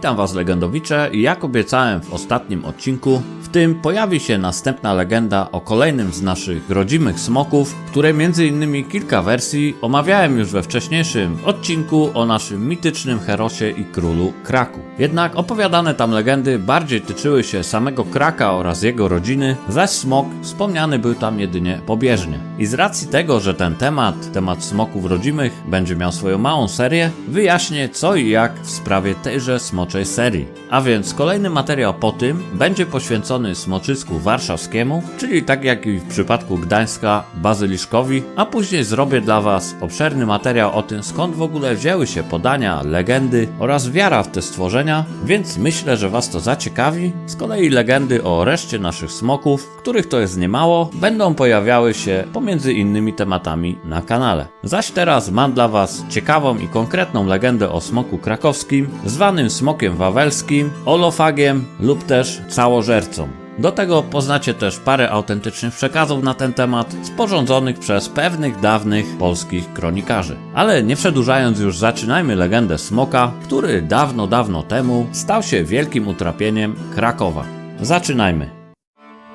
Witam Was legendowicze. Jak obiecałem w ostatnim odcinku, tym pojawi się następna legenda o kolejnym z naszych rodzimych smoków, które między innymi kilka wersji omawiałem już we wcześniejszym odcinku o naszym mitycznym herosie i królu Kraku. Jednak opowiadane tam legendy bardziej tyczyły się samego Kraka oraz jego rodziny, zaś smok wspomniany był tam jedynie pobieżnie. I z racji tego, że ten temat, temat smoków rodzimych, będzie miał swoją małą serię, wyjaśnię co i jak w sprawie tejże smoczej serii. A więc kolejny materiał po tym będzie poświęcony smoczysku warszawskiemu, czyli tak jak i w przypadku Gdańska, bazyliszkowi, a później zrobię dla Was obszerny materiał o tym skąd w ogóle wzięły się podania, legendy oraz wiara w te stworzenia, więc myślę, że Was to zaciekawi. Z kolei legendy o reszcie naszych smoków, których to jest niemało, będą pojawiały się pomiędzy innymi tematami na kanale. Zaś teraz mam dla Was ciekawą i konkretną legendę o smoku krakowskim, zwanym smokiem wawelskim, olofagiem lub też całożercą. Do tego poznacie też parę autentycznych przekazów na ten temat, sporządzonych przez pewnych dawnych polskich kronikarzy. Ale nie przedłużając już, zaczynajmy legendę smoka, który dawno, dawno temu stał się wielkim utrapieniem Krakowa. Zaczynajmy.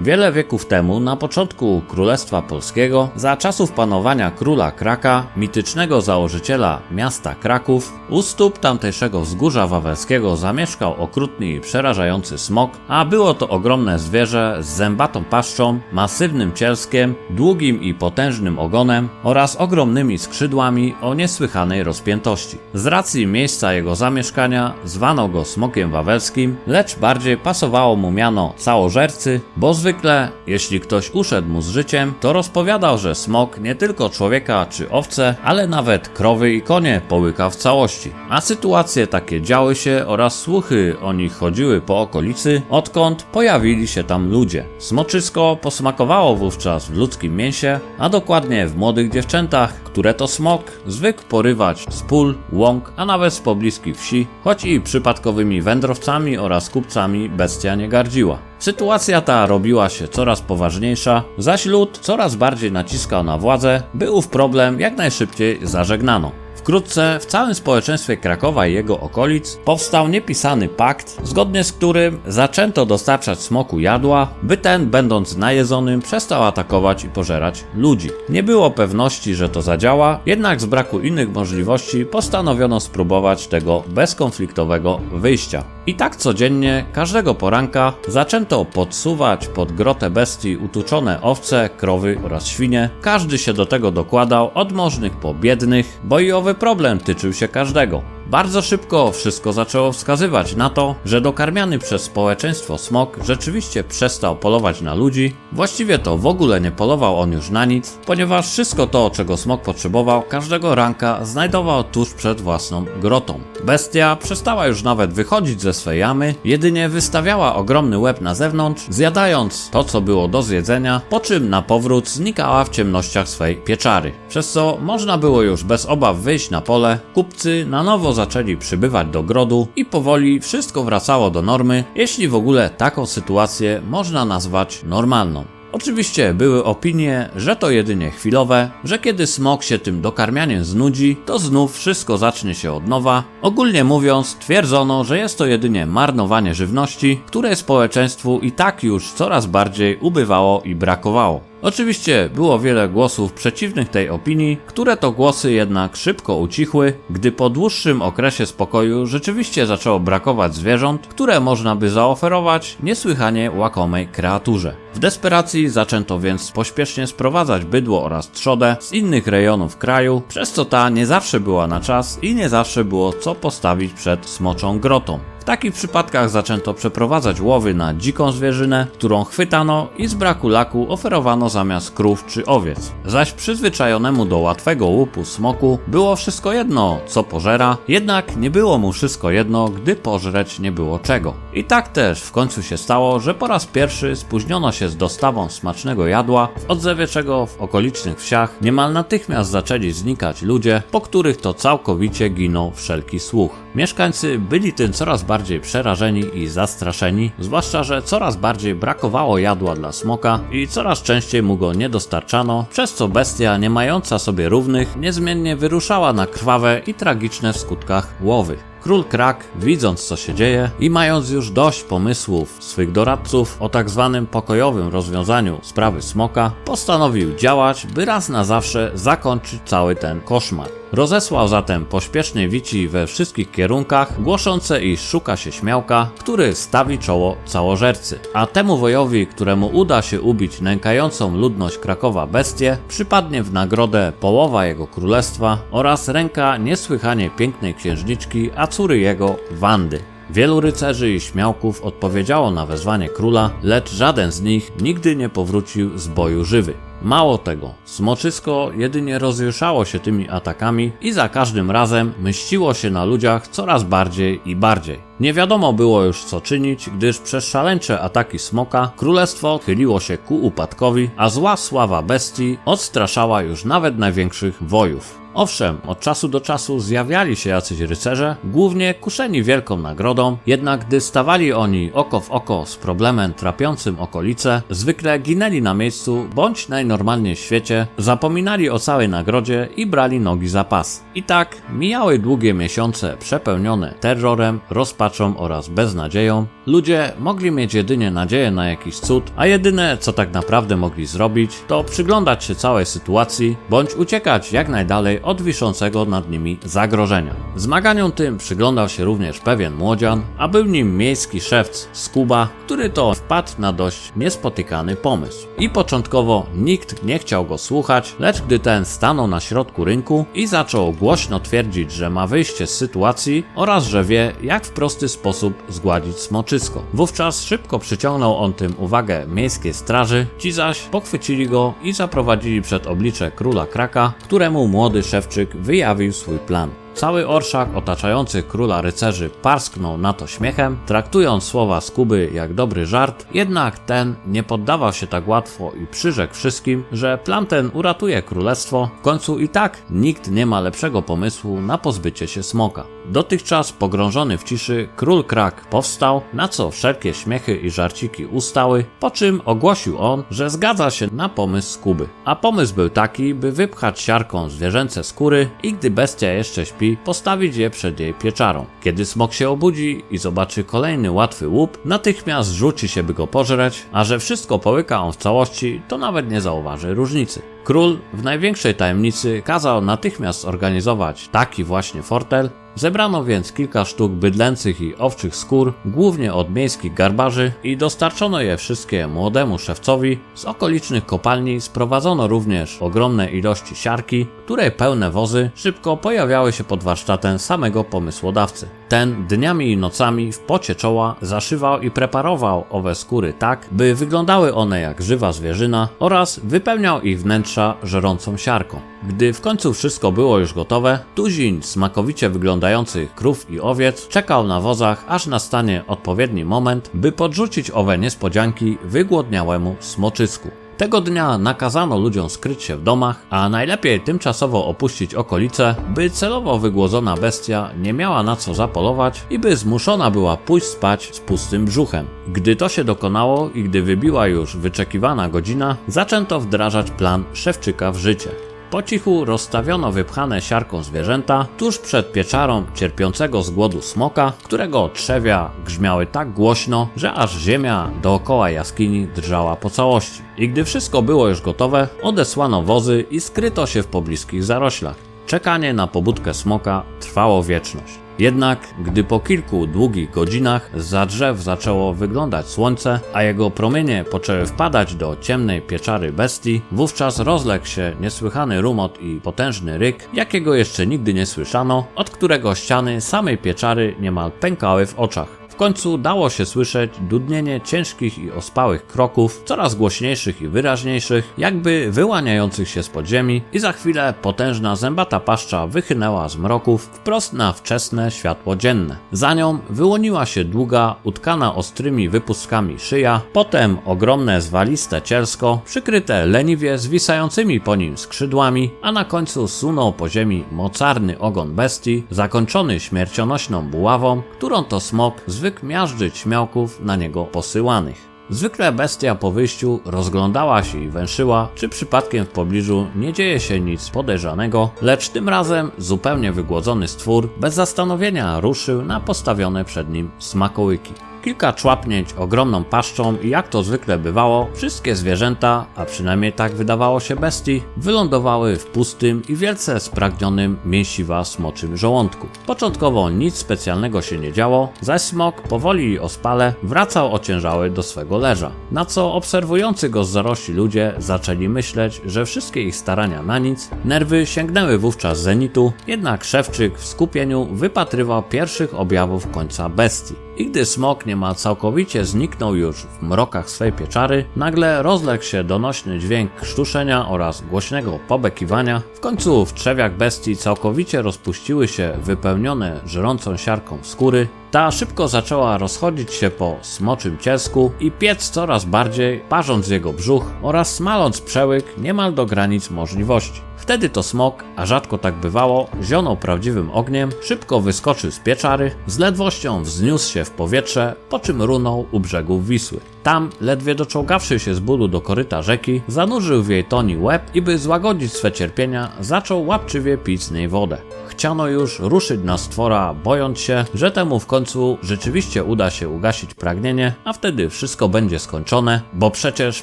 Wiele wieków temu, na początku Królestwa Polskiego, za czasów panowania króla Kraka, mitycznego założyciela miasta Kraków, u stóp tamtejszego wzgórza wawelskiego zamieszkał okrutny i przerażający smok, a było to ogromne zwierzę z zębatą paszczą, masywnym cielskiem, długim i potężnym ogonem oraz ogromnymi skrzydłami o niesłychanej rozpiętości. Z racji miejsca jego zamieszkania zwano go smokiem wawelskim, lecz bardziej pasowało mu miano całożercy, bo zwykle, jeśli ktoś uszedł mu z życiem, to rozpowiadał, że smok nie tylko człowieka czy owce, ale nawet krowy i konie połyka w całości. A sytuacje takie działy się oraz słuchy o nich chodziły po okolicy, odkąd pojawili się tam ludzie. Smoczysko posmakowało wówczas w ludzkim mięsie, a dokładnie w młodych dziewczętach, które to smok zwykł porywać z pól, łąk, a nawet z pobliskich wsi, choć i przypadkowymi wędrowcami oraz kupcami bestia nie gardziła. Sytuacja ta robiła się coraz poważniejsza, zaś lud coraz bardziej naciskał na władzę, by ów problem jak najszybciej zażegnano. Wkrótce w całym społeczeństwie Krakowa i jego okolic powstał niepisany pakt, zgodnie z którym zaczęto dostarczać smoku jadła, by ten, będąc najedzonym, przestał atakować i pożerać ludzi. Nie było pewności, że to zadziała, jednak z braku innych możliwości postanowiono spróbować tego bezkonfliktowego wyjścia. I tak codziennie, każdego poranka, zaczęto podsuwać pod grotę bestii utuczone owce, krowy oraz świnie. Każdy się do tego dokładał, od możnych po biednych, bo i owy problem tyczył się każdego. Bardzo szybko wszystko zaczęło wskazywać na to, że dokarmiany przez społeczeństwo smok rzeczywiście przestał polować na ludzi. Właściwie to w ogóle nie polował on już na nic, ponieważ wszystko to, czego smok potrzebował, każdego ranka znajdował tuż przed własną grotą. Bestia przestała już nawet wychodzić ze swej jamy, jedynie wystawiała ogromny łeb na zewnątrz, zjadając to, co było do zjedzenia, po czym na powrót znikała w ciemnościach swej pieczary. Przez co można było już bez obaw wyjść na pole, kupcy na nowo zaczęli przybywać do grodu i powoli wszystko wracało do normy, jeśli w ogóle taką sytuację można nazwać normalną. Oczywiście były opinie, że to jedynie chwilowe, że kiedy smok się tym dokarmianiem znudzi, to znów wszystko zacznie się od nowa. Ogólnie mówiąc, twierdzono, że jest to jedynie marnowanie żywności, której społeczeństwu i tak już coraz bardziej ubywało i brakowało. Oczywiście było wiele głosów przeciwnych tej opinii, które to głosy jednak szybko ucichły, gdy po dłuższym okresie spokoju rzeczywiście zaczęło brakować zwierząt, które można by zaoferować niesłychanie łakomej kreaturze. W desperacji zaczęto więc pośpiesznie sprowadzać bydło oraz trzodę z innych rejonów kraju, przez co ta nie zawsze była na czas i nie zawsze było co postawić przed smoczą grotą. Takich przypadkach zaczęto przeprowadzać łowy na dziką zwierzynę, którą chwytano i z braku laku oferowano zamiast krów czy owiec. Zaś przyzwyczajonemu do łatwego łupu smoku było wszystko jedno, co pożera, jednak nie było mu wszystko jedno, gdy pożreć nie było czego. I tak też w końcu się stało, że po raz pierwszy spóźniono się z dostawą smacznego jadła, w odzewie czego w okolicznych wsiach niemal natychmiast zaczęli znikać ludzie, po których to całkowicie ginął wszelki słuch. Mieszkańcy byli tym coraz bardziej przerażeni i zastraszeni, zwłaszcza, że coraz bardziej brakowało jadła dla smoka i coraz częściej mu go nie dostarczano, przez co bestia nie mająca sobie równych niezmiennie wyruszała na krwawe i tragiczne w skutkach łowy. Król Krak, widząc co się dzieje i mając już dość pomysłów swych doradców o tak zwanym pokojowym rozwiązaniu sprawy smoka, postanowił działać, by raz na zawsze zakończyć cały ten koszmar. Rozesłał zatem pośpiesznie wici we wszystkich kierunkach, głoszące iż szuka się śmiałka, który stawi czoło całożercy. A temu wojowi, któremu uda się ubić nękającą ludność Krakowa bestię, przypadnie w nagrodę połowa jego królestwa oraz ręka niesłychanie pięknej księżniczki Acury jego Wandy. Wielu rycerzy i śmiałków odpowiedziało na wezwanie króla, lecz żaden z nich nigdy nie powrócił z boju żywy. Mało tego, smoczysko jedynie rozjuszało się tymi atakami i za każdym razem mściło się na ludziach coraz bardziej i bardziej. Nie wiadomo było już co czynić, gdyż przez szaleńcze ataki smoka królestwo chyliło się ku upadkowi, a zła sława bestii odstraszała już nawet największych wojów. Owszem, od czasu do czasu zjawiali się jacyś rycerze, głównie kuszeni wielką nagrodą, jednak gdy stawali oni oko w oko z problemem trapiącym okolice, zwykle ginęli na miejscu bądź najnormalniej w świecie, zapominali o całej nagrodzie i brali nogi za pas. I tak mijały długie miesiące przepełnione terrorem, rozpaczą oraz beznadzieją. Ludzie mogli mieć jedynie nadzieję na jakiś cud, a jedyne co tak naprawdę mogli zrobić, to przyglądać się całej sytuacji bądź uciekać jak najdalej od wiszącego nad nimi zagrożenia. Zmaganiom tym przyglądał się również pewien młodzian, a był nim miejski szewc Skuba, który to wpadł na dość niespotykany pomysł. I początkowo nikt nie chciał go słuchać, lecz gdy ten stanął na środku rynku i zaczął głośno twierdzić, że ma wyjście z sytuacji oraz że wie, jak w prosty sposób zgładzić smoczysko. Wówczas szybko przyciągnął on tym uwagę miejskiej straży, ci zaś pochwycili go i zaprowadzili przed oblicze króla Kraka, któremu młody szewczyk wyjawił swój plan. Cały orszak otaczający króla rycerzy parsknął na to śmiechem, traktując słowa Skuby jak dobry żart, jednak ten nie poddawał się tak łatwo i przyrzekł wszystkim, że plan ten uratuje królestwo. W końcu i tak nikt nie ma lepszego pomysłu na pozbycie się smoka. Dotychczas pogrążony w ciszy, król Krak powstał, na co wszelkie śmiechy i żarciki ustały, po czym ogłosił on, że zgadza się na pomysł Skuby. A pomysł był taki, by wypchać siarką zwierzęce skóry i gdy bestia jeszcze śpi, postawić je przed jej pieczarą. Kiedy smok się obudzi i zobaczy kolejny łatwy łup, natychmiast rzuci się, by go pożreć, a że wszystko połyka on w całości, to nawet nie zauważy różnicy. Król w największej tajemnicy kazał natychmiast organizować taki właśnie fortel. Zebrano więc kilka sztuk bydlęcych i owczych skór, głównie od miejskich garbarzy, i dostarczono je wszystkie młodemu szewcowi. Z okolicznych kopalni sprowadzono również ogromne ilości siarki, której pełne wozy szybko pojawiały się pod warsztatem samego pomysłodawcy. Ten dniami i nocami w pocie czoła zaszywał i preparował owe skóry tak, by wyglądały one jak żywa zwierzyna oraz wypełniał ich wnętrza żerącą siarką. Gdy w końcu wszystko było już gotowe, tuzin smakowicie wyglądających krów i owiec czekał na wozach, aż nastanie odpowiedni moment, by podrzucić owe niespodzianki wygłodniałemu smoczysku. Tego dnia nakazano ludziom skryć się w domach, a najlepiej tymczasowo opuścić okolice, by celowo wygłodzona bestia nie miała na co zapolować i by zmuszona była pójść spać z pustym brzuchem. Gdy to się dokonało i gdy wybiła już wyczekiwana godzina, zaczęto wdrażać plan Szewczyka w życie. Po cichu rozstawiono wypchane siarką zwierzęta tuż przed pieczarą cierpiącego z głodu smoka, którego trzewia grzmiały tak głośno, że aż ziemia dookoła jaskini drżała po całości. I gdy wszystko było już gotowe, odesłano wozy i skryto się w pobliskich zaroślach. Czekanie na pobudkę smoka trwało wieczność. Jednak gdy po kilku długich godzinach za drzew zaczęło wyglądać słońce, a jego promienie poczęły wpadać do ciemnej pieczary bestii, wówczas rozległ się niesłychany rumot i potężny ryk, jakiego jeszcze nigdy nie słyszano, od którego ściany samej pieczary niemal pękały w oczach. W końcu dało się słyszeć dudnienie ciężkich i ospałych kroków, coraz głośniejszych i wyraźniejszych, jakby wyłaniających się z podziemi i za chwilę potężna zębata paszcza wychynęła z mroków wprost na wczesne światło dzienne. Za nią wyłoniła się długa, utkana ostrymi wypustkami szyja, potem ogromne zwaliste cielsko, przykryte leniwie zwisającymi po nim skrzydłami, a na końcu sunął po ziemi mocarny ogon bestii, zakończony śmiercionośną buławą, którą to smok zwykł miażdżyć śmiałków na niego posyłanych. Zwykle bestia po wyjściu rozglądała się i węszyła, czy przypadkiem w pobliżu nie dzieje się nic podejrzanego, lecz tym razem zupełnie wygłodzony stwór bez zastanowienia ruszył na postawione przed nim smakołyki. Kilka człapnięć ogromną paszczą i jak to zwykle bywało, wszystkie zwierzęta, a przynajmniej tak wydawało się bestii, wylądowały w pustym i wielce spragnionym mięsiwa smoczym żołądku. Początkowo nic specjalnego się nie działo, zaś smok powoli i ospale wracał ociężały do swego leża. Na co obserwujący go z zarośli ludzie zaczęli myśleć, że wszystkie ich starania na nic, nerwy sięgnęły wówczas zenitu, jednak szewczyk w skupieniu wypatrywał pierwszych objawów końca bestii. I gdy smok niemal całkowicie zniknął już w mrokach swej pieczary, nagle rozległ się donośny dźwięk krztuszenia oraz głośnego pobekiwania. W końcu w trzewiach bestii całkowicie rozpuściły się wypełnione żrącą siarką skóry. Ta szybko zaczęła rozchodzić się po smoczym cielsku i piec coraz bardziej, parząc jego brzuch oraz smaląc przełyk niemal do granic możliwości. Wtedy to smok, a rzadko tak bywało, zionął prawdziwym ogniem, szybko wyskoczył z pieczary, z ledwością wzniósł się w powietrze, po czym runął u brzegów Wisły. Tam, ledwie doczołgawszy się z bólu do koryta rzeki, zanurzył w jej toni łeb i by złagodzić swe cierpienia, zaczął łapczywie pić z niej wodę. Chciano już ruszyć na stwora, bojąc się, że temu w końcu rzeczywiście uda się ugasić pragnienie, a wtedy wszystko będzie skończone, bo przecież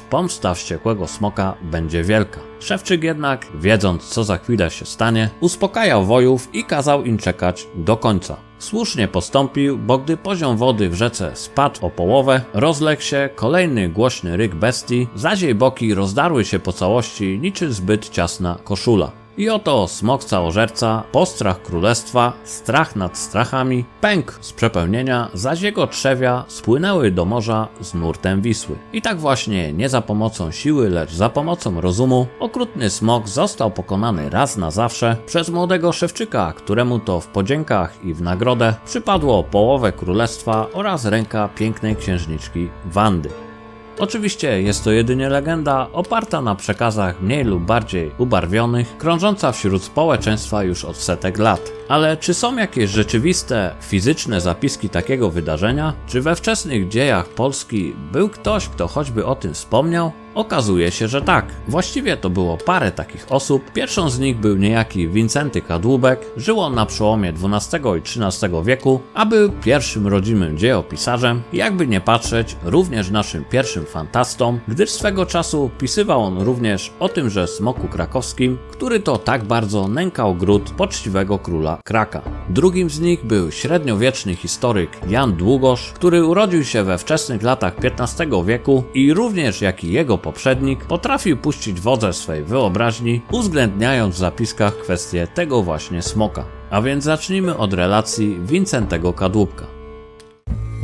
pomsta wściekłego smoka będzie wielka. Szewczyk jednak, wiedząc co za chwilę się stanie, uspokajał wojów i kazał im czekać do końca. Słusznie postąpił, bo gdy poziom wody w rzece spadł o połowę, rozległ się kolejny głośny ryk bestii, zaś jej boki rozdarły się po całości niczym zbyt ciasna koszula. I oto smok całożerca, postrach królestwa, strach nad strachami, pęk z przepełnienia, zaś jego trzewia spłynęły do morza z nurtem Wisły. I tak właśnie, nie za pomocą siły, lecz za pomocą rozumu, okrutny smok został pokonany raz na zawsze przez młodego szewczyka, któremu to w podziękach i w nagrodę przypadło połowę królestwa oraz ręka pięknej księżniczki Wandy. Oczywiście jest to jedynie legenda oparta na przekazach mniej lub bardziej ubarwionych, krążąca wśród społeczeństwa już od setek lat. Ale czy są jakieś rzeczywiste, fizyczne zapiski takiego wydarzenia? Czy we wczesnych dziejach Polski był ktoś, kto choćby o tym wspomniał? Okazuje się, że tak. Właściwie to było parę takich osób. Pierwszą z nich był niejaki Wincenty Kadłubek. Żył on na przełomie XII i XIII wieku, a był pierwszym rodzimym dziejopisarzem. Jakby nie patrzeć, również naszym pierwszym fantastą, gdyż swego czasu pisywał on również o tymże smoku krakowskim, który to tak bardzo nękał gród poczciwego króla Kraka. Drugim z nich był średniowieczny historyk Jan Długosz, który urodził się we wczesnych latach XV wieku i również jak i jego poprzednik potrafił puścić wodze swej wyobraźni, uwzględniając w zapiskach kwestię tego właśnie smoka. A więc zacznijmy od relacji Wincentego Kadłubka.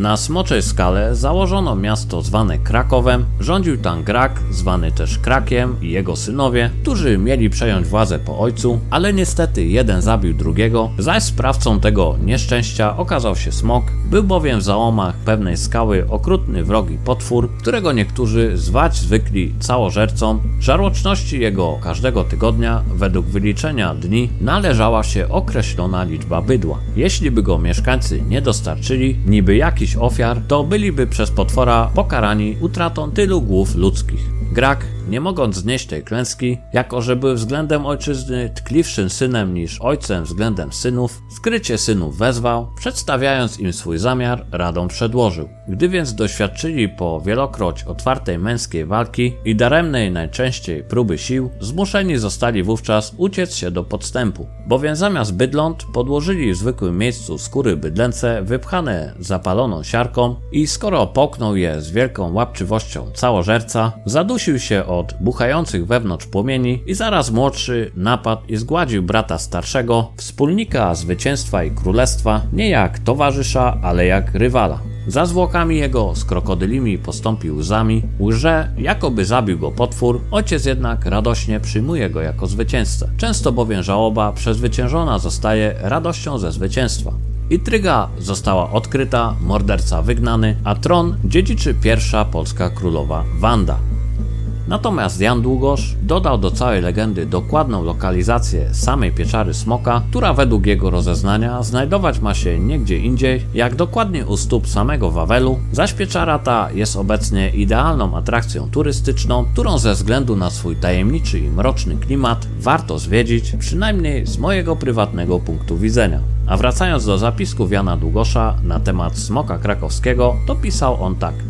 Na Smoczej Skale założono miasto zwane Krakowem, rządził tam Grak, zwany też Krakiem i jego synowie, którzy mieli przejąć władzę po ojcu, ale niestety jeden zabił drugiego, zaś sprawcą tego nieszczęścia okazał się Smok, był bowiem w załomach pewnej skały okrutny wrogi potwór, którego niektórzy zwać zwykli całożercą. Żarłoczności jego każdego tygodnia, według wyliczenia dni, należała się określona liczba bydła. Jeśli by go mieszkańcy nie dostarczyli, niby jakiś ofiar, to byliby przez potwora pokarani utratą tylu głów ludzkich. Grak, nie mogąc znieść tej klęski, jako że był względem ojczyzny tkliwszym synem niż ojcem względem synów, skrycie synów wezwał, przedstawiając im swój zamiar, radą przedłożył. Gdy więc doświadczyli po wielokroć otwartej męskiej walki i daremnej najczęściej próby sił, zmuszeni zostali wówczas uciec się do podstępu, bowiem zamiast bydląt podłożyli w zwykłym miejscu skóry bydlęce wypchane zapaloną siarką i skoro połknął je z wielką łapczywością całożerca, zadusił się od buchających wewnątrz płomieni i zaraz młodszy napadł i zgładził brata starszego, wspólnika zwycięstwa i królestwa, nie jak towarzysza, ale jak rywala. Za zwłokami jego z krokodylimi postąpił łzami, łże, jakoby zabił go potwór, ojciec jednak radośnie przyjmuje go jako zwycięzcę. Często bowiem żałoba przezwyciężona zostaje radością ze zwycięstwa. Intryga została odkryta, morderca wygnany, a tron dziedziczy pierwsza polska królowa Wanda. Natomiast Jan Długosz dodał do całej legendy dokładną lokalizację samej pieczary smoka, która według jego rozeznania znajdować ma się nie gdzie indziej, jak dokładnie u stóp samego Wawelu, zaś pieczara ta jest obecnie idealną atrakcją turystyczną, którą ze względu na swój tajemniczy i mroczny klimat warto zwiedzić, przynajmniej z mojego prywatnego punktu widzenia. A wracając do zapisków Jana Długosza na temat smoka krakowskiego, to pisał on tak.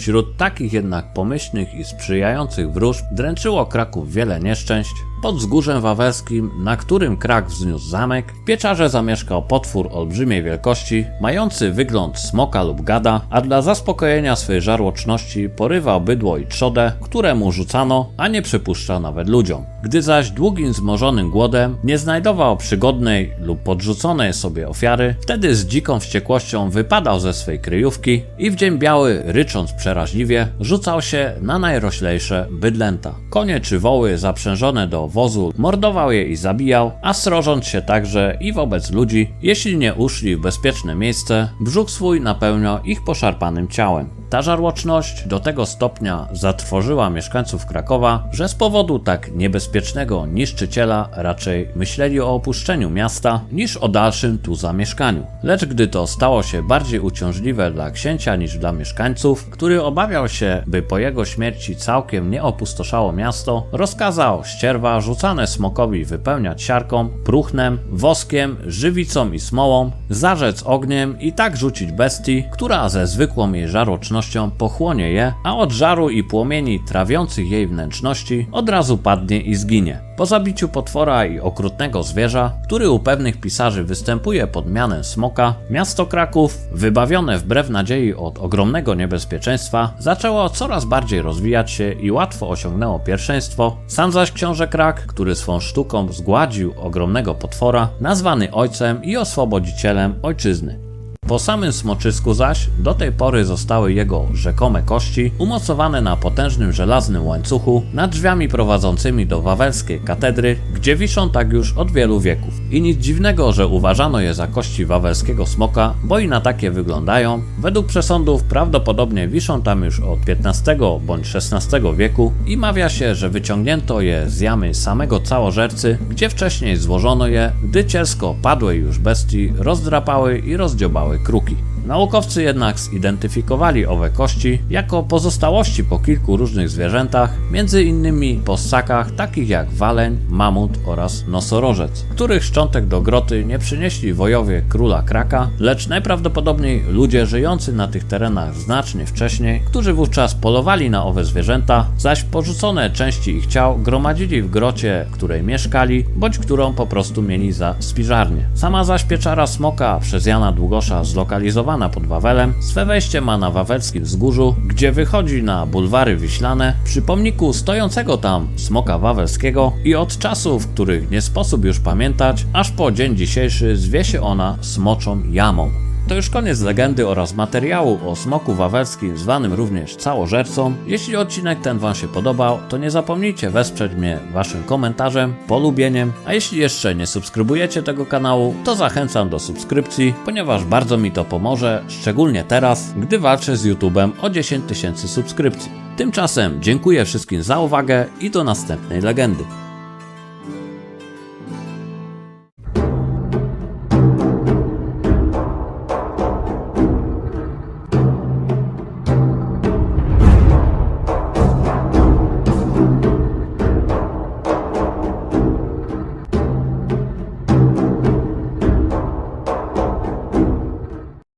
Wśród takich jednak pomyślnych i sprzyjających wróżb dręczyło Kraków wiele nieszczęść. Pod wzgórzem wawelskim, na którym Krak wzniósł zamek, w pieczarze zamieszkał potwór olbrzymiej wielkości, mający wygląd smoka lub gada, a dla zaspokojenia swej żarłoczności porywał bydło i trzodę, któremu rzucano, a nie przypuszcza nawet ludziom. Gdy zaś długim zmożonym głodem nie znajdował przygodnej lub podrzuconej sobie ofiary, wtedy z dziką wściekłością wypadał ze swej kryjówki i w dzień biały, rycząc przeraźliwie, rzucał się na najroślejsze bydlęta. Konie czy woły zaprzężone do wozu mordował je i zabijał, a srożąc się także i wobec ludzi, jeśli nie uszli w bezpieczne miejsce, brzuch swój napełniał ich poszarpanym ciałem. Ta żarłoczność do tego stopnia zatrwożyła mieszkańców Krakowa, że z powodu tak niebezpiecznego niszczyciela raczej myśleli o opuszczeniu miasta niż o dalszym tu zamieszkaniu. Lecz gdy to stało się bardziej uciążliwe dla księcia niż dla mieszkańców, który obawiał się, by po jego śmierci całkiem nie opustoszało miasto, rozkazał ścierwa rzucane smokowi wypełniać siarką, próchnem, woskiem, żywicą i smołą, zarzec ogniem i tak rzucić bestii, która ze zwykłą jej żarłocznością pochłonie je, a od żaru i płomieni trawiących jej wnętrzności od razu padnie i zginie. Po zabiciu potwora i okrutnego zwierza, który u pewnych pisarzy występuje pod mianem smoka, miasto Kraków, wybawione wbrew nadziei od ogromnego niebezpieczeństwa, zaczęło coraz bardziej rozwijać się i łatwo osiągnęło pierwszeństwo. Sam zaś książę Krak, który swą sztuką zgładził ogromnego potwora, nazwany ojcem i oswobodzicielem ojczyzny. Po samym smoczysku zaś do tej pory zostały jego rzekome kości umocowane na potężnym żelaznym łańcuchu nad drzwiami prowadzącymi do wawelskiej katedry, gdzie wiszą tak już od wielu wieków. I nic dziwnego, że uważano je za kości wawelskiego smoka, bo i na takie wyglądają. Według przesądów prawdopodobnie wiszą tam już od XV bądź XVI wieku i mawia się, że wyciągnięto je z jamy samego całożercy, gdzie wcześniej złożono je, gdy cielsko padłej już bestii rozdrapały i rozdziobały круки. Naukowcy jednak zidentyfikowali owe kości jako pozostałości po kilku różnych zwierzętach, między innymi po ssakach takich jak waleń, mamut oraz nosorożec, których szczątek do groty nie przynieśli wojowie króla Kraka, lecz najprawdopodobniej ludzie żyjący na tych terenach znacznie wcześniej, którzy wówczas polowali na owe zwierzęta, zaś porzucone części ich ciał gromadzili w grocie, w której mieszkali, bądź którą po prostu mieli za spiżarnię. Sama zaś pieczara smoka przez Jana Długosza zlokalizowana pod Wawelem, swe wejście ma na wawelskim wzgórzu, gdzie wychodzi na bulwary wiślane, przy pomniku stojącego tam smoka wawelskiego i od czasów, których nie sposób już pamiętać, aż po dzień dzisiejszy zwie się ona Smoczą Jamą. To już koniec legendy oraz materiału o smoku wawelskim, zwanym również całożercą. Jeśli odcinek ten Wam się podobał, to nie zapomnijcie wesprzeć mnie Waszym komentarzem, polubieniem, a jeśli jeszcze nie subskrybujecie tego kanału, to zachęcam do subskrypcji, ponieważ bardzo mi to pomoże, szczególnie teraz, gdy walczę z YouTube'em o 10 tysięcy subskrypcji. Tymczasem dziękuję wszystkim za uwagę i do następnej legendy.